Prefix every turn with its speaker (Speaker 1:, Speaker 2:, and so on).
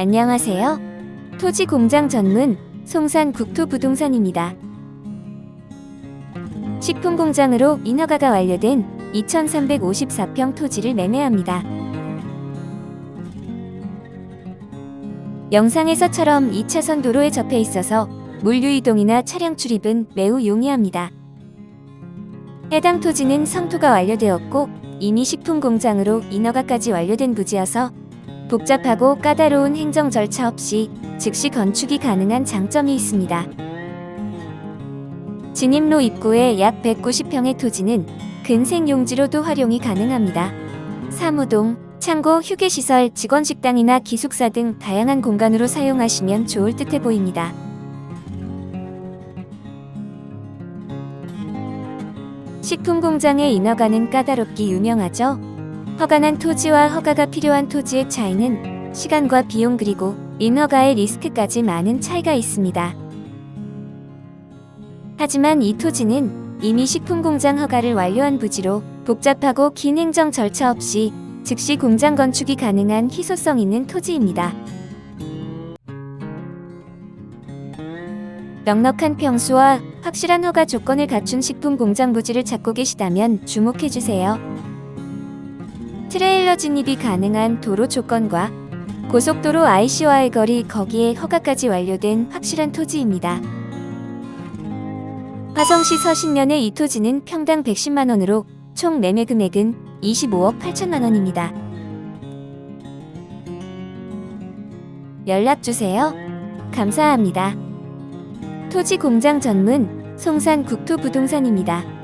Speaker 1: 안녕하세요. 토지 공장 전문 송산 국토부동산입니다. 식품 공장으로 인허가가 완료된 2,354평 토지를 매매합니다. 영상에서처럼 2차선 도로에 접해 있어서 물류 이동이나 차량 출입은 매우 용이합니다. 해당 토지는 성토가 완료되었고 이미 식품 공장으로 인허가까지 완료된 부지여서 복잡하고 까다로운 행정 절차 없이 즉시 건축이 가능한 장점이 있습니다. 진입로 입구에 약 190평의 토지는 근생 용지로도 활용이 가능합니다. 사무동, 창고, 휴게시설, 직원식당이나 기숙사 등 다양한 공간으로 사용하시면 좋을 듯해 보입니다. 식품 공장의 인허가는 까다롭기 유명하죠. 허가난 토지와 허가가 필요한 토지의 차이는 시간과 비용 그리고 인허가의 리스크까지 많은 차이가 있습니다. 하지만 이 토지는 이미 식품 공장 허가를 완료한 부지로 복잡하고 긴 행정 절차 없이 즉시 공장 건축이 가능한 희소성 있는 토지입니다. 넉넉한 평수와 확실한 허가 조건을 갖춘 식품 공장 부지를 찾고 계시다면 주목해 주세요. 트레일러 진입이 가능한 도로 조건과 고속도로 IC와의 거리 거기에 허가까지 완료된 확실한 토지입니다. 화성시 서신면의 이 토지는 평당 110만 원으로 총 매매 금액은 25억 8천만 원입니다. 연락 주세요. 감사합니다. 토지 공장 전문 송산 국토부동산입니다.